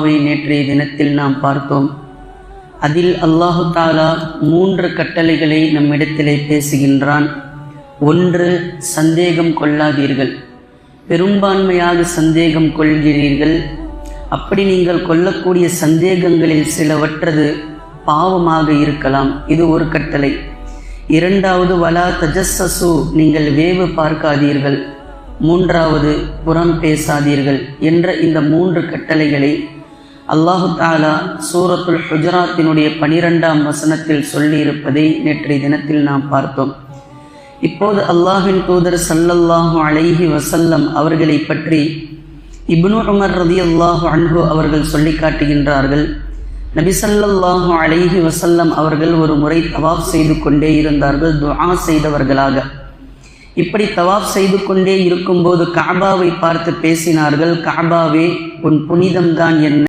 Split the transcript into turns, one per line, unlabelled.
ஜும்மாவை நேற்றைய தினத்தில் நாம் பார்த்தோம். அதில் அல்லாஹு தாலா மூன்று கட்டளைகளை நம்மிடத்திலே பேசுகின்றான். ஒன்று சந்தேகம் கொள்ளாதீர்கள். பெரும்பான்மையாக சந்தேகம் கொள்கிறீர்கள். அப்படி நீங்கள் கொள்ளக்கூடிய சந்தேகங்களில் சிலவற்றது பாவமாக இருக்கலாம். இது ஒரு கட்டளை. இரண்டாவது வலா தஜஸ்ஸு நீங்கள் வேவு பார்க்காதீர்கள். மூன்றாவது புறம் பேசாதீர்கள் என்ற இந்த மூன்று கட்டளைகளை அல்லாஹு தாலா சூரத்துல் ஹுஜராத்தினுடைய பனிரெண்டாம் வசனத்தில் சொல்லியிருப்பதை நேற்றைய தினத்தில் நாம் பார்த்தோம். இப்போது அல்லாஹின் தூதர் சல்லல்லாஹு அலைஹி வசல்லம் அவர்களை பற்றி இப்னு உமர் ரதி அல்லாஹு அன்பு அவர்கள் சொல்லி காட்டுகின்றார்கள். நபி ஸல்லல்லாஹு அலைஹி வசல்லம் அவர்கள் ஒரு முறை தவாப் செய்து கொண்டே இருந்தார்கள் துஆ செய்தவர்களாக. இப்படி தவாப் செய்து கொண்டே இருக்கும்போது காபாவை பார்த்து பேசினார்கள் காபாவே உன் புனிதம்தான் என்ன?